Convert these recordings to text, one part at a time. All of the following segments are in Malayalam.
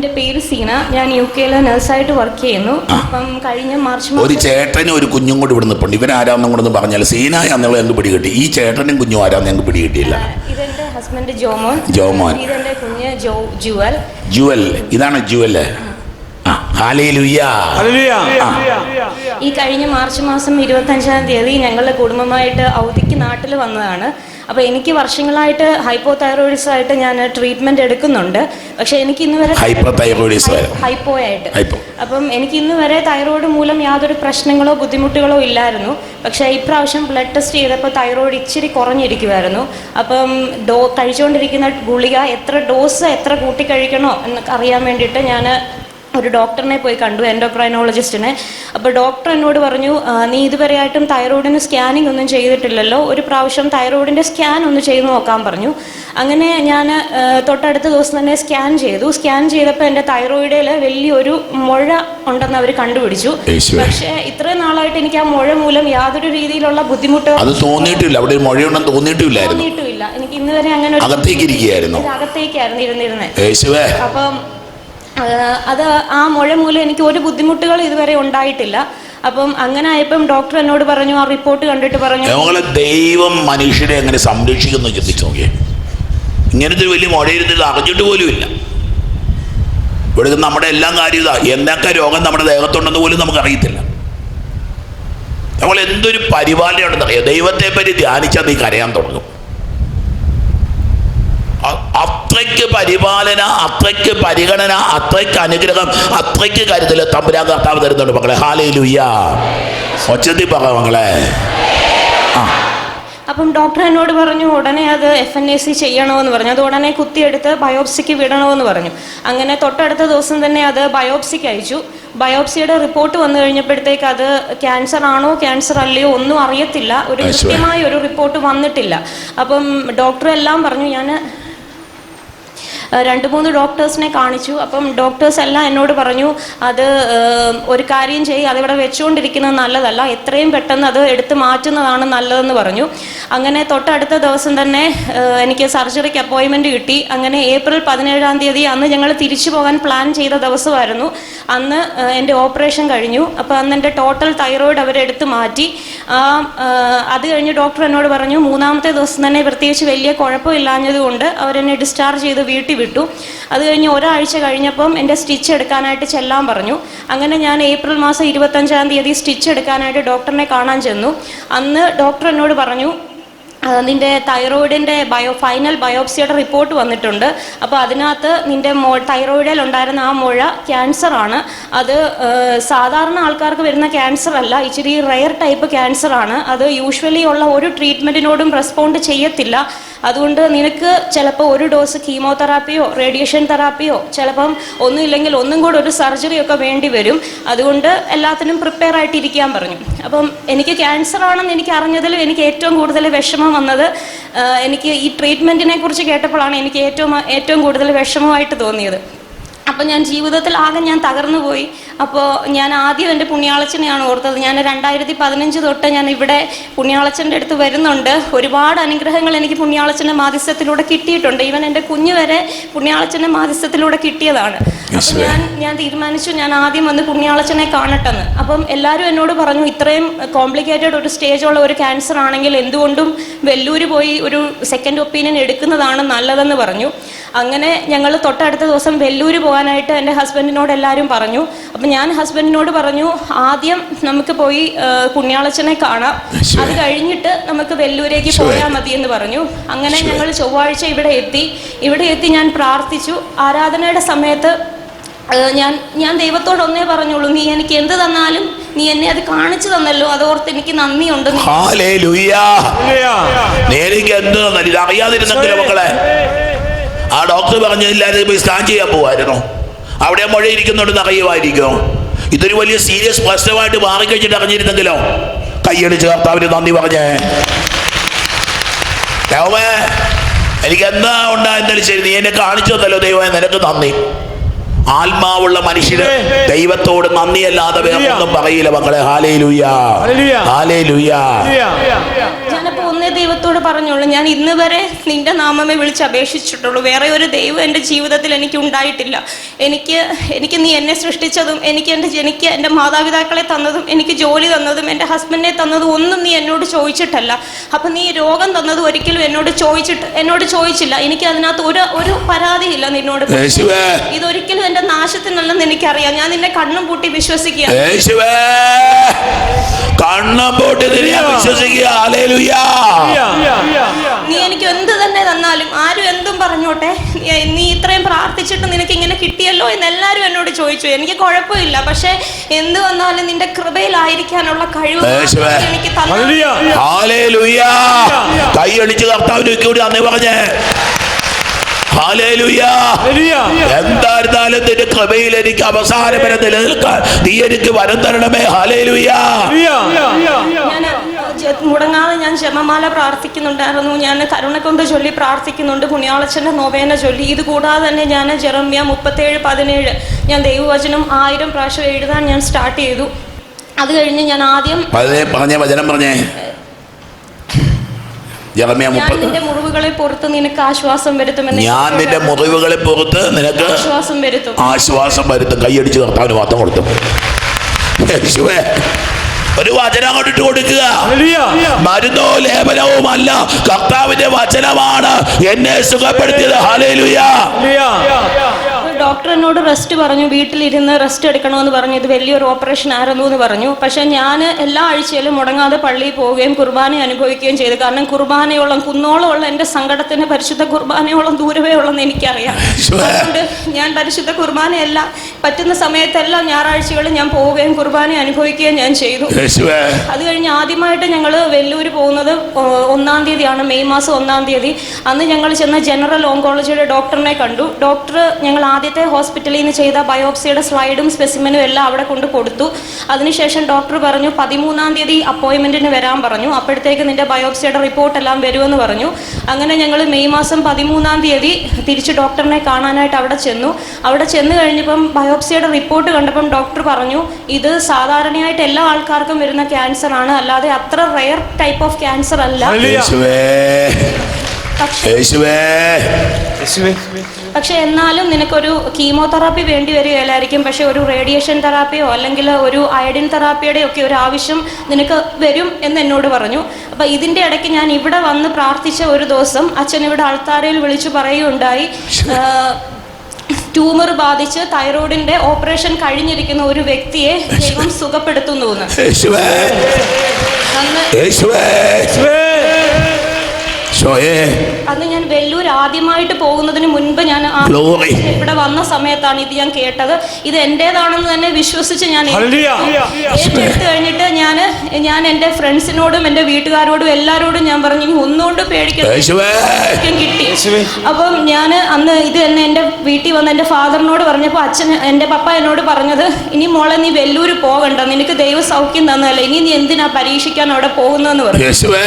എന്റെ പേര് സീന. ഞാൻ യു കെയിലെ നഴ്സായിട്ട് വർക്ക് ചെയ്യുന്നു. അപ്പം കഴിഞ്ഞ മാർച്ച് ഒരു ചേട്ടനും ഒരു കുഞ്ഞും കൂടി ഇവിടെ നിൽപ്പുണ്ട് കൂടെ ഒന്ന് പറഞ്ഞാൽ സീന എന്നുള്ള ഞങ്ങൾക്ക് പിടികിട്ടി? ഈ ചേട്ടനും കുഞ്ഞും ആരാന്ന് ഞങ്ങൾക്ക് പിടികിട്ടിയില്ല. ആഹ് ഇതെന്റെ ഹസ്ബൻഡ് ജോമോൻ. ജോമോൻ. ഇതെന്റെ കുഞ്ഞ് ജോ ജുവൽ. ജുവൽ. ഇതാണ് ജുവൽ. ആ. ഹാലേലുയ്യ ഹല്ലേലൂയ. ഈ കഴിഞ്ഞ മാർച്ച് മാസം ഇരുപത്തി അഞ്ചാം തീയതി ഞങ്ങളുടെ കുടുംബമായിട്ട് ഔദിക്ക് നാട്ടിൽ വന്നതാണ്. അപ്പോൾ എനിക്ക് വർഷങ്ങളായിട്ട് ഹൈപ്പോ ആയിട്ട് ഞാൻ ട്രീറ്റ്മെന്റ് എടുക്കുന്നുണ്ട്. പക്ഷെ എനിക്ക് ഇന്ന് വരെ തൈറോയിഡിസം ഹൈപ്പോ ആയിട്ട്. ഹൈപ്പോ. അപ്പം എനിക്ക് ഇന്ന് വരെ തൈറോയിഡ് മൂലം യാതൊരു പ്രശ്നങ്ങളോ ബുദ്ധിമുട്ടുകളോ ഇല്ലായിരുന്നു. പക്ഷെ ഇപ്രാവശ്യം ബ്ലഡ് ടെസ്റ്റ് ചെയ്തപ്പോൾ തൈറോയിഡ് ഇച്ചിരി കുറഞ്ഞിരിക്കുമായിരുന്നു അപ്പം ഡോ കഴിച്ചുകൊണ്ടിരിക്കുന്ന ഗുളിക എത്ര ഡോസ് എത്ര കൂട്ടി കഴിക്കണോ എന്ന് അറിയാൻ വേണ്ടിയിട്ട് ഞാൻ ഒരു ഡോക്ടറിനെ പോയി കണ്ടു എൻഡോക്രൈനോളജിസ്റ്റിനെ അപ്പോൾ ഡോക്ടർ എന്നോട് പറഞ്ഞു നീ ഇതുവരെ ആയിട്ടും തൈറോയിഡിന് സ്കാനിങ് ഒന്നും ചെയ്തിട്ടില്ലല്ലോ. ഒരു പ്രാവശ്യം തൈറോയിഡിന്റെ സ്കാൻ ഒന്ന് ചെയ്ത് നോക്കാൻ പറഞ്ഞു. അങ്ങനെ ഞാൻ തൊട്ടടുത്ത ദിവസം തന്നെ സ്കാൻ ചെയ്തു. സ്കാൻ ചെയ്തപ്പോൾ എന്റെ തൈറോയിഡിൽ വലിയൊരു മുഴ ഉണ്ടെന്ന് അവർ കണ്ടുപിടിച്ചു. പക്ഷേ ഇത്രയും നാളായിട്ട് എനിക്ക് ആ മുഴ മൂലം യാതൊരു രീതിയിലുള്ള ബുദ്ധിമുട്ടോ അത് തോന്നിയിട്ടില്ല. അവിടെ മൊഴയുണ്ടെന്ന് തോന്നിയിട്ടുമില്ലായിരുന്നു തോന്നിയിട്ടുമില്ല എനിക്ക് ഇന്ന് വരെ അങ്ങനെ അകത്തേക്ക് ഇരിക്കുകയായിരുന്നു. അകത്തേക്കായിരുന്നു ഇരുന്നിരുന്നത് അപ്പം അത് ആ മുഴ മൂലം എനിക്ക് ഒരു ബുദ്ധിമുട്ടുകൾ ഇതുവരെ ഉണ്ടായിട്ടില്ല. അപ്പം അങ്ങനെ ആയപ്പം ഡോക്ടർ എന്നോട് പറഞ്ഞു ആ റിപ്പോർട്ട് കണ്ടിട്ട് പറഞ്ഞു ഞങ്ങളെ ദൈവം മനുഷ്യരെ എങ്ങനെ സംരക്ഷിക്കുന്നു ചിന്തിച്ചു നോക്കിയേ. ഇങ്ങനത്തെ വലിയ മുഴയിരുന്നില്ല അറിഞ്ഞിട്ട് പോലുമില്ല ഇവിടെ നമ്മുടെ എല്ലാം കാര്യം ഇതാ. എന്തൊക്കെ രോഗം നമ്മുടെ ദേഹത്തുണ്ടെന്ന് പോലും നമുക്ക് അറിയത്തില്ല നമ്മൾ എന്തൊരു പരിപാലനയുണ്ടെന്ന് അറിയാം. ദൈവത്തെ പറ്റി ധ്യാനിച്ചാൽ നീ കരയാൻ തുടങ്ങും. അത്രയ്ക്ക് പരിപാലന അത്രയ്ക്ക് പരിഗണന അത്രയ്ക്ക് അനുഗ്രഹം അത്രയ്ക്ക് കരുതൽ തമ്പുരാൻ കർത്താവ് തരുന്നുണ്ട് മക്കളെ. ഹാലേ ലുയ്യ ഒച്ചത്തിൽ പറ മക്കളെ. ആ. അപ്പം ഡോക്ടർ എന്നോട് പറഞ്ഞു ഉടനെ അത് എഫ് എൻ എ സി ചെയ്യണമെന്ന് പറഞ്ഞു. അത് ഉടനെ കുത്തിയെടുത്ത് ബയോപ്സിക്ക് വിടണമെന്ന് പറഞ്ഞു. അങ്ങനെ തൊട്ടടുത്ത ദിവസം തന്നെ അത് ബയോപ്സിക്ക് അയച്ചു. ബയോപ്സിയുടെ റിപ്പോർട്ട് വന്നു കഴിഞ്ഞപ്പോഴത്തേക്ക് അത് ക്യാൻസർ ആണോ ക്യാൻസർ അല്ലയോ ഒന്നും അറിയത്തില്ല. ഒരു. കൃത്യമായ ഒരു റിപ്പോർട്ട് വന്നിട്ടില്ല. അപ്പം ഡോക്ടർ എല്ലാം പറഞ്ഞു ഞാൻ രണ്ട് മൂന്ന് ഡോക്ടേഴ്സിനെ കാണിച്ചു. അപ്പം ഡോക്ടേഴ്സ് എല്ലാം എന്നോട് പറഞ്ഞു അത് ഒരു കാര്യം ചെയ്യും അതിവിടെ വെച്ചുകൊണ്ടിരിക്കുന്നത് നല്ലതല്ല. എത്രയും പെട്ടെന്ന് അത് എടുത്ത് മാറ്റുന്നതാണ് നല്ലതെന്ന് പറഞ്ഞു. അങ്ങനെ തൊട്ടടുത്ത ദിവസം തന്നെ എനിക്ക് സർജറിക്ക് അപ്പോയിൻമെന്റ് കിട്ടി. അങ്ങനെ ഏപ്രിൽ പതിനേഴാം തീയതി അന്ന് ഞങ്ങൾ തിരിച്ചു പോകാൻ പ്ലാൻ ചെയ്ത ദിവസമായിരുന്നു. അന്ന് എന്റെ ഓപ്പറേഷൻ കഴിഞ്ഞു. അപ്പോൾ അന്ന് എന്റെ ടോട്ടൽ തൈറോയിഡ് അവരെടുത്ത് മാറ്റി. അത് കഴിഞ്ഞ് ഡോക്ടർ എന്നോട് പറഞ്ഞു മൂന്നാമത്തെ ദിവസം തന്നെ പ്രത്യേകിച്ച് വലിയ കുഴപ്പമില്ലാഞ്ഞതുകൊണ്ട് അവരെന്നെ ഡിസ്ചാർജ് ചെയ്ത് വീട്ടിൽ വിട്ടു. അത് കഴിഞ്ഞ് ഒരാഴ്ച കഴിഞ്ഞപ്പം എന്റെ സ്റ്റിച്ച് എടുക്കാനായിട്ട് ചെല്ലാൻ പറഞ്ഞു. അങ്ങനെ ഞാൻ ഏപ്രിൽ മാസം ഇരുപത്തഞ്ചാം തീയതി സ്റ്റിച്ച് എടുക്കാനായിട്ട് ഡോക്ടറിനെ കാണാൻ ചെന്നു. അന്ന് ഡോക്ടർ എന്നോട് പറഞ്ഞു നിന്റെ തൈറോയിഡിന്റെ ബയോ ഫൈനൽ ബയോപ്സിയുടെ റിപ്പോർട്ട് വന്നിട്ടുണ്ട്. അപ്പോൾ അതിനകത്ത് നിന്റെ മോ തൈറോയിഡിൽ ഉണ്ടായിരുന്ന ആ മുഴ ക്യാൻസർ ആണ് അത് സാധാരണ ആൾക്കാർക്ക് വരുന്ന ക്യാൻസർ അല്ല ഇച്ചിരി റെയർ ടൈപ്പ് ക്യാൻസർ ആണ് അത് യൂഷ്വലി ഉള്ള ഒരു ട്രീറ്റ്മെന്റിനോടും റെസ്പോണ്ട് ചെയ്യത്തില്ല. അതുകൊണ്ട് നിനക്ക് ചിലപ്പോൾ ഒരു ഡോസ് കീമോതെറാപ്പിയോ റേഡിയേഷൻ തെറാപ്പിയോ ചിലപ്പം ഒന്നുമില്ലെങ്കിൽ ഒന്നും കൂടെ ഒരു സർജറിയൊക്കെ വേണ്ടി വരും. അതുകൊണ്ട് എല്ലാത്തിനും പ്രിപ്പയർ ആയിട്ടിരിക്കാൻ പറഞ്ഞു. അപ്പം എനിക്ക് ക്യാൻസർ ആണെന്ന് എനിക്ക് അറിഞ്ഞതിൽ എനിക്ക് ഏറ്റവും കൂടുതൽ വിഷമം വന്നത് എനിക്ക് ഈ ട്രീറ്റ്മെന്റിനെ കുറിച്ച് കേട്ടപ്പോഴാണ് എനിക്ക് ഏറ്റവും ഏറ്റവും കൂടുതൽ വിഷമമായിട്ട് തോന്നിയത്. അപ്പം ഞാൻ ജീവിതത്തിൽ ആകെ ഞാൻ തകർന്നു പോയി. അപ്പോൾ ഞാൻ ആദ്യം എന്റെ പുണ്യാളച്ചനെയാണ് ഓർത്തത്. ഞാൻ രണ്ടായിരത്തി പതിനഞ്ച് തൊട്ട് ഞാൻ ഇവിടെ പുണ്യാളച്ചന്റെ അടുത്ത് വരുന്നുണ്ട്. ഒരുപാട് അനുഗ്രഹങ്ങൾ എനിക്ക് പുണ്യാളച്ചന്റെ മാധ്യസ്ഥത്തിലൂടെ കിട്ടിയിട്ടുണ്ട്. ഈവൻ എന്റെ കുഞ്ഞ് വരെ പുണ്യാളച്ചന്റെ മാധ്യസ്ഥത്തിലൂടെ കിട്ടിയതാണ്. അപ്പം ഞാൻ ഞാൻ തീരുമാനിച്ചു ഞാൻ ആദ്യം വന്ന് പുണ്യാളച്ചനെ കാണട്ടെന്ന്. അപ്പം എല്ലാവരും എന്നോട് പറഞ്ഞു ഇത്രയും കോംപ്ലിക്കേറ്റഡ് ഒരു സ്റ്റേജുള്ള ഒരു ക്യാൻസർ ആണെങ്കിൽ എന്തുകൊണ്ടും വെല്ലൂര് പോയി ഒരു സെക്കൻഡ് ഒപ്പീനിയൻ എടുക്കുന്നതാണ് നല്ലതെന്ന് പറഞ്ഞു. അങ്ങനെ ഞങ്ങൾ തൊട്ടടുത്ത ദിവസം വെല്ലൂര് പോകാനായിട്ട് എന്റെ ഹസ്ബൻഡിനോട് എല്ലാവരും പറഞ്ഞു. അപ്പം ഞാൻ ഹസ്ബൻഡിനോട് പറഞ്ഞു ആദ്യം നമുക്ക് പോയി പുണ്യാളച്ചനെ കാണാം. അത് കഴിഞ്ഞിട്ട് നമുക്ക് വെല്ലൂരേക്ക്. പോയാൽ മതി എന്ന് പറഞ്ഞു. അങ്ങനെ ഞങ്ങൾ ചൊവ്വാഴ്ച ഇവിടെ എത്തി. ഇവിടെ എത്തി ഞാൻ പ്രാർത്ഥിച്ചു. ആരാധനയുടെ സമയത്ത് ഞാൻ ഞാൻ ദൈവത്തോട് ഒന്നേ പറഞ്ഞുള്ളൂ നീ എനിക്ക് എന്ത് തന്നാലും നീ എന്നെ അത് കാണിച്ചു തന്നല്ലോ. അതോർത്ത് എനിക്ക് നന്ദിയുണ്ട്. നേരിക്ക് എന്ത് തന്നാലും ഇത് അറിയാതിരുന്നെങ്കിലോ മക്കളെ. ആ ഡോക്ടർ പറഞ്ഞില്ലാതെ പോയി സ്കാൻ ചെയ്യാൻ പോകുമായിരുന്നു അവിടെ മുഴ ഇരിക്കുന്നുണ്ടെന്ന് നിറയുമായിരിക്കും ഇതൊരു വലിയ സീരിയസ് പ്രശ്നമായിട്ട് മാറിക്കഴിച്ചിട്ട് അറിഞ്ഞിരുന്നെങ്കിലോ? കൈയടിച്ച് കർത്താവിന് നന്ദി പറഞ്ഞേ. ദൈവമേ എനിക്ക് എന്താ ഉണ്ടായിരുന്നാലും ശരി നീ എന്നെ കാണിച്ചു തന്നല്ലോ ദൈവമേ നിനക്ക് നന്ദി. ആത്മാവുള്ള മനുഷ്യരെ ദൈവത്തോട് നന്ദിയല്ലാതെ വേറെ ഒന്നും പറയില്ല മക്കളെ. ഹാലേ ലുയ്യ ഹാലേ ലുയ്യ ദൈവത്തോട് പറഞ്ഞോളൂ. ഞാൻ ഇന്ന് വരെ നിന്റെ നാമമേ വിളിച്ച് അപേക്ഷിച്ചിട്ടുള്ളൂ. വേറെ ഒരു ദൈവം എന്റെ ജീവിതത്തിൽ എനിക്ക് ഉണ്ടായിട്ടില്ല. എനിക്ക് എനിക്ക് നീ എന്നെ സൃഷ്ടിച്ചതും എനിക്ക് എന്റെ എനിക്ക് എന്റെ മാതാപിതാക്കളെ തന്നതും എനിക്ക് ജോലി തന്നതും എന്റെ ഹസ്ബൻഡിനെ തന്നതും ഒന്നും നീ എന്നോട് ചോദിച്ചിട്ടല്ല. അപ്പം നീ രോഗം തന്നതും ഒരിക്കലും എന്നോട് ചോദിച്ചിട്ട് എന്നോട് ചോദിച്ചില്ല. എനിക്ക് അതിനകത്ത് ഒരു ഒരു പരാതിയില്ല നിന്നോട്. ഇതൊരിക്കലും എന്റെ നാശത്തിനല്ലെന്ന് എനിക്കറിയാം. ഞാൻ നിന്നെ കണ്ണും പൂട്ടി വിശ്വസിക്കുക കണ്ണം പോട്ട് വിശ്വസിക്കുക നീ എനിക്ക് എന്ത് തന്നെ തന്നാലും ആരും എന്തും പറഞ്ഞോട്ടെ. നീ- ഇത്രയും പ്രാർത്ഥിച്ചിട്ട് നിനക്ക് ഇങ്ങനെ കിട്ടിയല്ലോ എന്ന് എല്ലാരും എന്നോട് ചോദിച്ചു. എനിക്ക് കുഴപ്പമില്ല. പക്ഷെ എന്ത് വന്നാലും നിന്റെ കൃപയിലായിരിക്കാനുള്ള കഴിവ് എനിക്ക് തന്നു. ഹല്ലേലൂയാ. കൈയടിച്ച് കൂടി അന്നേ പറഞ്ഞേ. ഹാലേലുയാ. എന്തായിരുന്നാലും നിന്റെ കൃപയിൽ എനിക്ക് അവസാനം വരെ നിലനിൽക്കാൻ നീ എനിക്ക് വരം തരണമേ. ഹാലേലുയാ. ഞാൻ ജ- മുടങ്ങാതെ ഞാൻ ജപമാല പ്രാർത്ഥിക്കുന്നുണ്ടായിരുന്നു. ഞാൻ കരുണ കൊണ്ട് ചൊല്ലി പ്രാർത്ഥിക്കുന്നുണ്ട്. പുണ്യാളച്ചന്റെ നോവേന ചൊല്ലി. ഇത് കൂടാതെ തന്നെ ഞാൻ ജെറമ്യ മുപ്പത്തേഴ് പതിനേഴ് ഞാൻ ദൈവവചനം ആയിരം പ്രാവശ്യം എഴുതാൻ ഞാൻ സ്റ്റാർട്ട് ചെയ്തു. അത് കഴിഞ്ഞ് ഞാൻ ആദ്യം പറഞ്ഞേ വചനം പറഞ്ഞേ. ഞാൻ നിന്റെ മുറിവുകളെ പുറത്ത് നിനക്ക് ആശ്വാസം വരുത്തുമെന്ന് ഞാൻ നിന്റെ മുറിവുകളെ പുറത്ത് നിനക്ക് ആശ്വാസം വരുത്തും. ആശ്വാസം വരുത്തും. കൈയടിച്ച് കർത്താവിന് മാത്രം കൊടുത്തു. യേശുവേ. ഒരു വചനം അങ്ങോട്ടിട്ട് കൊടുക്കുക. മരുന്നോ ലേപനവും അല്ല കർത്താവിന്റെ വചനമാണ് എന്നെ സുഖപ്പെടുത്തിയത്. ഹാലേലുയാ ഡോക്ടർ എന്നോട് റെസ്റ്റ് പറഞ്ഞു വീട്ടിലിരുന്ന് റെസ്റ്റ് എടുക്കണമെന്ന് പറഞ്ഞു. ഇത് വലിയൊരു ഓപ്പറേഷൻ ആയിരുന്നു എന്ന് പറഞ്ഞു. പക്ഷേ ഞാൻ എല്ലാ ആഴ്ചയിലും മുടങ്ങാതെ പള്ളിയിൽ പോവുകയും കുർബാന അനുഭവിക്കുകയും ചെയ്തു. കാരണം കുർബാനയോളം കുന്നോളമുള്ള എന്റെ സങ്കടത്തിന് പരിശുദ്ധ കുർബാനയോളം ദൂരമേ ഉള്ളെന്ന് എനിക്കറിയാം. അതുകൊണ്ട് ഞാൻ പരിശുദ്ധ കുർബാനയെല്ലാം പറ്റുന്ന സമയത്തെല്ലാം ഞായറാഴ്ചകളിൽ ഞാൻ പോവുകയും കുർബാന അനുഭവിക്കുകയും ഞാൻ ചെയ്തു. അത് കഴിഞ്ഞ് ആദ്യമായിട്ട് ഞങ്ങൾ വെല്ലൂര് പോകുന്നത് ഒന്നാം തീയതിയാണ് മെയ് മാസം ഒന്നാം തീയതി. അന്ന് ഞങ്ങൾ ചെന്ന ജനറൽ ഓങ്കോളജിയുടെ ഡോക്ടറിനെ കണ്ടു. ഡോക്ടർ ഞങ്ങൾ ആദ്യത്തെ ഹോസ്പിറ്റലിൽ നിന്ന് ചെയ്ത ബയോപ്സിയുടെ സ്ലൈഡും സ്പെസിമനും എല്ലാം അവിടെ കൊണ്ട് കൊടുത്തു. അതിനുശേഷം ഡോക്ടർ പറഞ്ഞു പതിമൂന്നാം തീയതി അപ്പോയിൻമെന്റിന് വരാൻ പറഞ്ഞു. അപ്പോഴത്തേക്ക് നിന്റെ ബയോപ്സിയുടെ റിപ്പോർട്ട് എല്ലാം വരുമെന്ന് പറഞ്ഞു. അങ്ങനെ ഞങ്ങൾ മെയ് മാസം പതിമൂന്നാം തീയതി തിരിച്ച് ഡോക്ടറിനെ കാണാനായിട്ട് അവിടെ ചെന്നു. അവിടെ ചെന്ന് കഴിഞ്ഞപ്പം ബയോപ്സിയുടെ റിപ്പോർട്ട് കണ്ടപ്പം ഡോക്ടർ പറഞ്ഞു ഇത് സാധാരണയായിട്ട് എല്ലാ ആൾക്കാർക്കും വരുന്ന ക്യാൻസർ ആണ്. അല്ലാതെ അത്ര റെയർ ടൈപ്പ് ഓഫ് ക്യാൻസർ അല്ല. യേശുവേ. പക്ഷേ യേശുവേ. പക്ഷെ എന്നാലും നിനക്കൊരു കീമോതെറാപ്പി വേണ്ടി വരികയില്ലായിരിക്കും. പക്ഷെ ഒരു റേഡിയേഷൻ തെറാപ്പിയോ അല്ലെങ്കിൽ ഒരു അയഡിൻ തെറാപ്പിയുടെ ഒക്കെ ഒരു ആവശ്യം നിനക്ക് വരും എന്ന് എന്നോട് പറഞ്ഞു. അപ്പം ഇതിന്റെ ഇടയ്ക്ക് ഞാൻ ഇവിടെ വന്ന് പ്രാർത്ഥിച്ച ഒരു ദിവസം അച്ഛൻ ഇവിടെ അൾത്താരയിൽ വിളിച്ചു പറയുകയുണ്ടായി. ട്യൂമർ ബാധിച്ച് തൈറോയിഡിന്റെ ഓപ്പറേഷൻ കഴിഞ്ഞിരിക്കുന്ന ഒരു വ്യക്തിയെ ദൈവം സുഖപ്പെടുത്തുന്നു എന്ന്. യേശുവേ. അന്ന് അന്ന് ഞാൻ വെല്ലൂർ ആദ്യമായിട്ട് പോകുന്നതിന് മുൻപ് ഞാൻ ആ ഇവിടെ വന്ന സമയത്താണ് ഇത് ഞാൻ കേട്ടത്. ഇത് എന്റേതാണെന്ന് തന്നെ വിശ്വസിച്ച് ഞാൻ ഏറ്റെടുത്ത് കഴിഞ്ഞിട്ട് ഞാൻ ഞാൻ എന്റെ ഫ്രണ്ട്സിനോടും എന്റെ വീട്ടുകാരോടും എല്ലാവരോടും ഞാൻ പറഞ്ഞു ഇനി ഒന്നുകൊണ്ട് പേടിക്കും യേശുവേ. കിട്ടി. അപ്പം ഞാൻ അന്ന് ഇത് തന്നെ എന്റെ വീട്ടിൽ വന്ന് എന്റെ ഫാദറിനോട് പറഞ്ഞപ്പോൾ അച്ഛൻ എന്റെ പപ്പ എന്നോട് പറഞ്ഞത് ഇനി മോളെ നീ വെല്ലൂർ പോകണ്ട. നിനക്ക് ദൈവ സൗഖ്യം തന്നതല്ല. ഇനി നീ എന്തിനാ പരീക്ഷിക്കാൻ അവിടെ പോകുന്നതെന്ന് പറഞ്ഞു. യേശുവേ.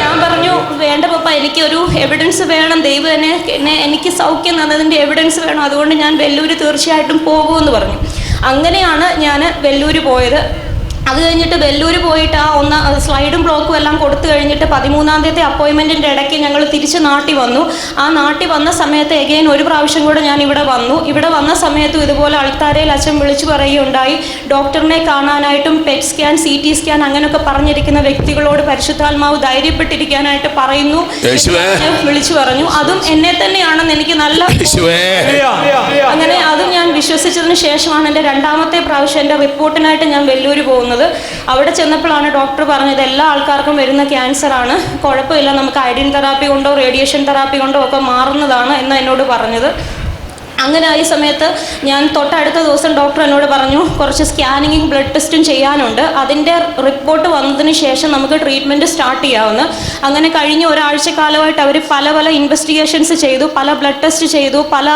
ഞാൻ പറഞ്ഞു വേണ്ട പപ്പ എനിക്ക് ഒരു എവിഡൻസ് വേണം ദൈവം എന്നെ എന്നെ എനിക്ക് സൗഖ്യം തന്നതിന്റെ എവിഡൻസ് വേണം. അതുകൊണ്ട് ഞാൻ വെല്ലൂർ തീർച്ചയായിട്ടും പോകുമെന്ന് പറഞ്ഞു. അങ്ങനെയാണ് ഞാൻ വെല്ലൂർ പോയത്. അത് കഴിഞ്ഞിട്ട് വെല്ലൂർ പോയിട്ട് ആ ഒന്ന് സ്ലൈഡും ബ്ലോക്കും എല്ലാം കൊടുത്തു കഴിഞ്ഞിട്ട് പതിമൂന്നാം തീയതി അപ്പോയിൻമെന്റിന്റെ ഇടയ്ക്ക് ഞങ്ങൾ തിരിച്ച് നാട്ടി വന്നു. ആ നാട്ടി വന്ന സമയത്ത് എഗെയിൻ ഒരു പ്രാവശ്യം കൂടെ ഞാൻ ഇവിടെ വന്നു. ഇവിടെ വന്ന സമയത്തും ഇതുപോലെ അൾത്താരയിൽ അച്ഛൻ വിളിച്ചു പറയുകയുണ്ടായി. ഡോക്ടറിനെ കാണാനായിട്ടും PET scan C T scan അങ്ങനെയൊക്കെ പറഞ്ഞിരിക്കുന്ന വ്യക്തികളോട് പരിശുദ്ധാത്മാവ് ധൈര്യപ്പെട്ടിരിക്കാനായിട്ട് പറയുന്നു. യേശുവേ. വിളിച്ചു പറഞ്ഞു. അതും എന്നെ തന്നെയാണെന്ന് എനിക്ക് നല്ല യേശുവേ. അങ്ങനെ അതും ഞാൻ വിശ്വസിച്ചതിന് ശേഷമാണ് എന്റെ രണ്ടാമത്തെ പ്രാവശ്യം എന്റെ റിപ്പോർട്ടിനായിട്ട് ഞാൻ വെല്ലൂർ പോകുന്നത്. അവിടെ ചെന്നപ്പോഴാണ് ഡോക്ടർ പറഞ്ഞത് എല്ലാ ആൾക്കാർക്കും വരുന്ന ക്യാൻസർ ആണ്. കുഴപ്പമില്ല നമുക്ക് അയഡിൻ തെറാപ്പി കൊണ്ടോ റേഡിയേഷൻ തെറാപ്പി കൊണ്ടോ ഒക്കെ മാറുന്നതാണ് എന്ന് എന്നോട് പറഞ്ഞത്. അങ്ങനെ ആയ സമയത്ത് ഞാൻ തൊട്ടടുത്ത ദിവസം ഡോക്ടർ എന്നോട് പറഞ്ഞു കുറച്ച് സ്കാനിങ്ങും ബ്ലഡ് ടെസ്റ്റും ചെയ്യാനുണ്ട്. അതിന്റെ റിപ്പോർട്ട് വന്നതിന് ശേഷം നമുക്ക് ട്രീറ്റ്മെന്റ് സ്റ്റാർട്ട് ചെയ്യാവുന്ന. അങ്ങനെ കഴിഞ്ഞ ഒരാഴ്ച കാലമായിട്ട് അവർ പല പല ഇൻവെസ്റ്റിഗേഷൻസ് ചെയ്തു പല ബ്ലഡ് ടെസ്റ്റ് ചെയ്തു പല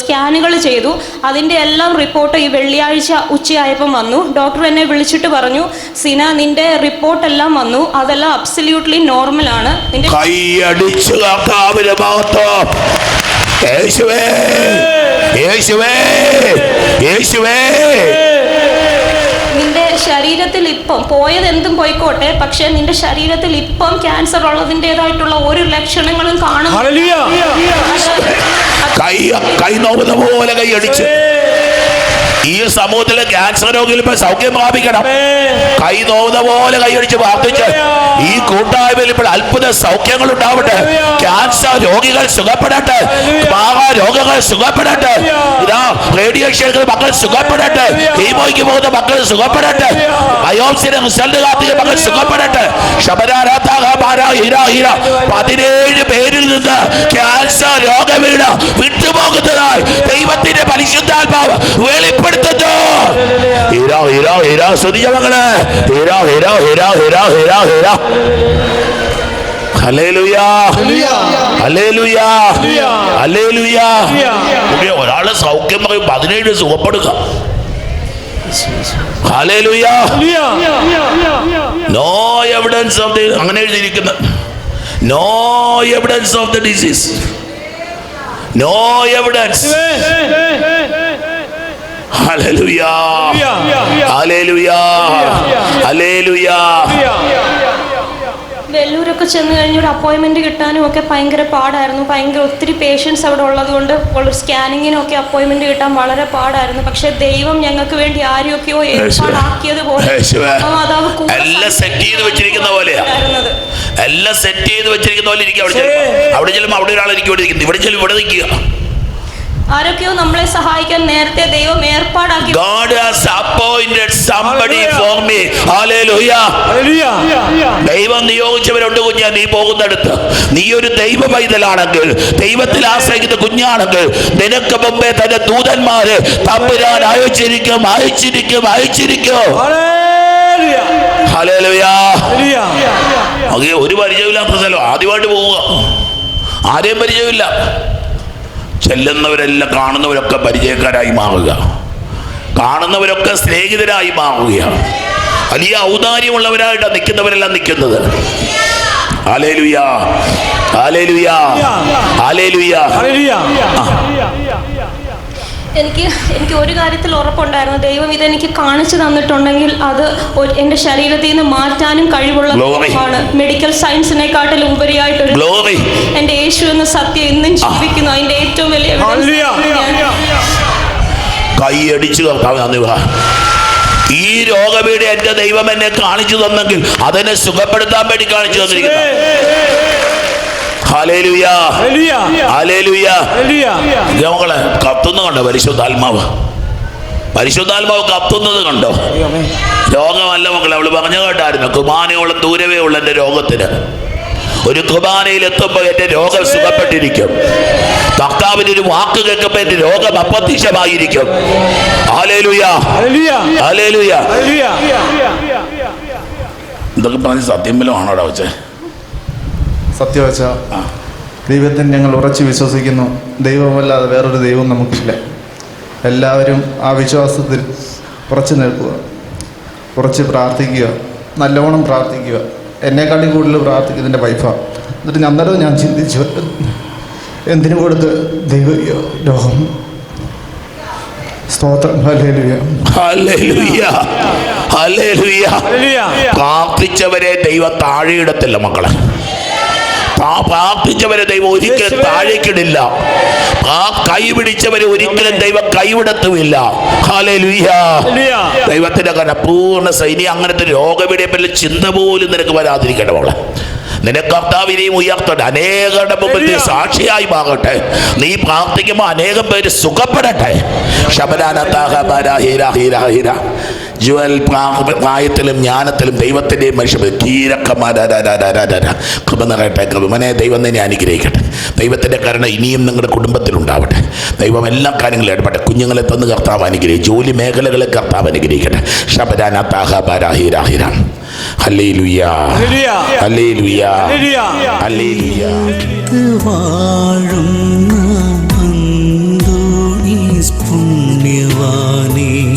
സ്കാനുകൾ ചെയ്തു. അതിന്റെ എല്ലാം റിപ്പോർട്ട് ഈ വെള്ളിയാഴ്ച ഉച്ചയായപ്പം വന്നു. ഡോക്ടർ എന്നെ വിളിച്ചിട്ട് പറഞ്ഞു സിന നിന്റെ റിപ്പോർട്ടെല്ലാം വന്നു. അതെല്ലാം അബ്സല്യൂട്ട്ലി നോർമലാണ് മാത്രം യേശുവേ. യേശുവേ. യേശുവേ. നിന്റെ ശരീരത്തിൽ ഇപ്പം പോയത് എന്തും പോയിക്കോട്ടെ പക്ഷെ നിന്റെ ശരീരത്തിൽ ഇപ്പം ക്യാൻസർ ഉള്ളതിന്റെതായിട്ടുള്ള ഒരു ലക്ഷണങ്ങളും കാണും കൈ കൈ നോക്കുന്ന പോലെ കൈ അടിച്ച്. ഈ സമൂഹത്തിലെ ക്യാൻസർ രോഗികൾ ഇപ്പൊ സൗഖ്യം പ്രാപിക്കണം. കൈ നോവുന്ന പോലെ കൈയടിച്ച് പ്രാർത്ഥിച്ച്. ഈ കൂട്ടായ്മയിൽ ഇപ്പോൾ അത്ഭുത സൗഖ്യങ്ങൾ ഉണ്ടാവട്ടെ ക്യാൻസർ രോഗികൾ സുഖപ്പെടട്ടെ. രോഗങ്ങൾ സുഖപ്പെടട്ടെ. ഇതാ റേഡിയേഷൻ മക്കൾ സുഖപ്പെടട്ടെ. ഹീമോയ്ക്ക് പോകുന്ന മക്കൾ സുഖപ്പെടട്ടെ. ബയോപ്സിന്റെ റിസൾട്ട് കാത്തിയ മക്കൾ സുഖപ്പെടട്ടെ. പതിനേഴ് പേരിൽ നിന്ന് ക്യാൻസർ രോഗവീട് വിട്ടുപോകുന്നതായി ദൈവത്തിന്റെ പരിശുദ്ധാത്മാവ് വെളിപ്പെടുത്തുന്നു. ഹീരോ ഇരാ ഹീരാ. സ്തുതിച്ച മകൾ ഹീരോ ഹീരോ ഹീരോ ഹീരോ ഹീരോ ഹീരോ. ഒരാളെ സൗഖ്യം പറയും പതിനേഴ് സുഖപ്പെടുക. ഹല്ലേലൂയാ. നോ എവിഡൻസ് ഓഫ് ദി അങ്ങനെ എഴുതിയിരിക്കുന്നത് no evidence of the disease no evidence വെല്ലൂരൊക്കെ ചെന്ന് കഴിഞ്ഞ ഒരു അപ്പോയിൻമെന്റ് കിട്ടാനും ഒക്കെ ഭയങ്കര പാടായിരുന്നു. ഭയങ്കര ഒത്തിരി പേഷ്യൻസ് അവിടെ ഉള്ളത് കൊണ്ട് സ്കാനിങ്ങിനൊക്കെ അപ്പോയിൻമെന്റ് കിട്ടാൻ വളരെ പാടായിരുന്നു. പക്ഷെ ദൈവം ഞങ്ങൾക്ക് വേണ്ടി ആരെയൊക്കെയോ ഏർപ്പാടാക്കിയത് പോലെ എല്ലാം സെറ്റ് ചെയ്ത് വെച്ചിരിക്കുന്ന പോലെയാ. ഉണ്ടായിരുന്നത്. എല്ലാം സെറ്റ് ചെയ്ത് വെച്ചിരിക്കുന്ന പോലെ ഇരിക്കുക അവിടെ ചെല്ലുമ്പോൾ അവിടെ ചെല്ലുമ്പോൾ അവിടെ ഒരാൾ ഇരിക്കും ഇവിടെ ചെല്ലുമ്പോൾ ഇവിടെ ചെല്ലും ഇവിടെ നിൽക്കുക. ആരൊക്കെയോ നമ്മളെ സഹായിക്കാൻ നേരത്തെ ദൈവം ഏർപ്പാടാക്കി. God has appointed somebody for me. Hallelujah. ദൈവം നിയോഗിച്ചവരുണ്ട് കുഞ്ഞാ നീ പോകുന്നിടത്ത്. നീ ഒരു ദൈവ പൈതലാണെങ്കിൽ ദൈവത്തിൽ ആശ്രയിക്കുന്ന കുഞ്ഞാണെങ്കിൽ നിനക്ക് മുമ്പേ തന്നെ ദൂതന്മാര് തമ്പുരാൻ അയച്ചിരിക്കും അയച്ചിരിക്കും അയച്ചിരിക്കും. ഹല്ലേലൂയാ ഒരു പരിചയമില്ലാത്ത സ്ഥലം. ആദ്യമായിട്ട് പോവുക. ആരെയും പരിചയമില്ല ചെല്ലുന്നവരെല്ലാം കാണുന്നവരൊക്കെ പരിചയക്കാരായി മാറുക. കാണുന്നവരൊക്കെ സ്നേഹിതരായി മാറുകയാണ് വലിയ ഔദാര്യമുള്ളവരായിട്ടാണ് നിൽക്കുന്നവരെല്ലാം നിൽക്കുന്നത്. ആലേലുയാ ആലേലുയാ ആലേലുയാ എനിക്ക് എനിക്ക് ഒരു കാര്യത്തിൽ ഉറപ്പുണ്ടായിരുന്നു. ദൈവം ഇതെനിക്ക് കാണിച്ചു തന്നിട്ടുണ്ടെങ്കിൽ അത് എന്റെ എന്റെ ശരീരത്തിൽ നിന്ന് മാറ്റാനും കഴിവുള്ള മെഡിക്കൽ സയൻസിനെക്കാട്ടിൽ ഉപരിയായിട്ടൊരു എന്റെ എന്റെ യേശു എന്ന സത്യം ഇന്നും ജീവിക്കുന്നു. അതിന്റെ ഏറ്റവും വലിയ കൈയടിച്ചു ഈ രോഗപീഠ എന്റെ ദൈവം എന്നെ കാണിച്ചു തന്നെങ്കിൽ അതിനെ സുഖപ്പെടുത്താൻ വേണ്ടി കാണിച്ചു തന്നിരിക്കുന്നു. മക്കളെ കത്തുന്ന കണ്ടോ? പരിശുദ്ധാത്മാവ്. പരിശുദ്ധാത്മാവ് കത്തുന്നത് കണ്ടോ? രോഗമല്ല മക്കളെ അവൾ പറഞ്ഞു കേട്ടായിരുന്നു. കുമാനയോളം ദൂരവേ ഉള്ള എന്റെ രോഗത്തിന്. ഒരു കുമാനയിൽ എത്തുമ്പോൾ എന്റെ രോഗം സുഖപ്പെട്ടിരിക്കും. ഭർത്താവിന് ഒരു വാക്ക് കേൾക്കുമ്പോൾ എന്റെ രോഗം അപ്രത്യക്ഷമായിരിക്കും. എന്തൊക്കെ പറഞ്ഞ ഇതൊക്കെ പറഞ്ഞ് സത്യം വല്ലതും ആണോടാ വെച്ചേ സത്യവച്ച ദൈവത്തിൽ ഞങ്ങൾ ഉറച്ചു വിശ്വസിക്കുന്നു. ദൈവമല്ലാതെ വേറൊരു ദൈവം നമുക്കില്ല. എല്ലാവരും ആ വിശ്വാസത്തിൽ ഉറച്ചു നിൽക്കുക. ഉറച്ച് പ്രാർത്ഥിക്കുക. നല്ലവണ്ണം പ്രാർത്ഥിക്കുക. എന്നെക്കാട്ടി കൂടുതൽ പ്രാർത്ഥിക്കുന്നതിന്റെ വൈഫാണ് എന്നിട്ട് അന്നേരം ഞാൻ ചിന്തിച്ചു. എന്തിനു കൊടുത്ത് ദൈവ രോഗം സ്തോത്രം. പ്രാർത്ഥിച്ചവരെ ദൈവം താഴെയിടത്തില്ല മക്കളെ. പ്രാർത്ഥിച്ചവരെ ദൈവം ഒരിക്കലും താഴേക്കിടില്ല. ആ കൈപിടിച്ചവരെ ഒരിക്കലും ദൈവം കൈവിടത്തുമില്ല. ദൈവത്തിന്റെ കാരണം പൂർണ സൈന്യം അങ്ങനത്തെ രോഗവിടെ പറ്റി ചിന്ത പോലും നിനക്ക് വരാതിരിക്കട്ടെ മോളെ. നിനക്ക് കർത്താവിനെയും ഉയർത്തട്ടെ. അനേകരുടെ മുമ്പിൽ നീ സാക്ഷിയായി മാറട്ടെ. നീ പ്രാർത്ഥിക്കുമ്പോൾ അനേകം പേര് സുഖപ്പെടട്ടെ. ശബരാനത്താഹ ബര ഹീര ഹീര ഹീര ജുവൽ പ്രാ- പ്രായത്തിലും ജ്ഞാനത്തിലും ദൈവത്തിന്റെയും മനുഷ്യ കൃപ നിറയട്ടെ കൃപമനെ ദൈവം തന്നെ അനുഗ്രഹിക്കട്ടെ. ദൈവത്തിന്റെ കരുണ ഇനിയും നിങ്ങളുടെ കുടുംബത്തിലുണ്ടാവട്ടെ ദൈവം എല്ലാ കാര്യങ്ങളും ഇടപെട്ടെ. കുഞ്ഞുങ്ങളെ തന്ന് കർത്താവ് അനുഗ്രഹിക്കും. ജോലി മേഖലകളെ കർത്താവ് അനുഗ്രഹിക്കട്ടെ. ശബരാനത്താഹ ബര ഹീര ഹീര ഹല്ലേലൂയാ ഹല്ലേലൂയാ ഹല്ലേലൂയാ വാഴുന്ന അന്തോണീസ് പുണ്യവാനെ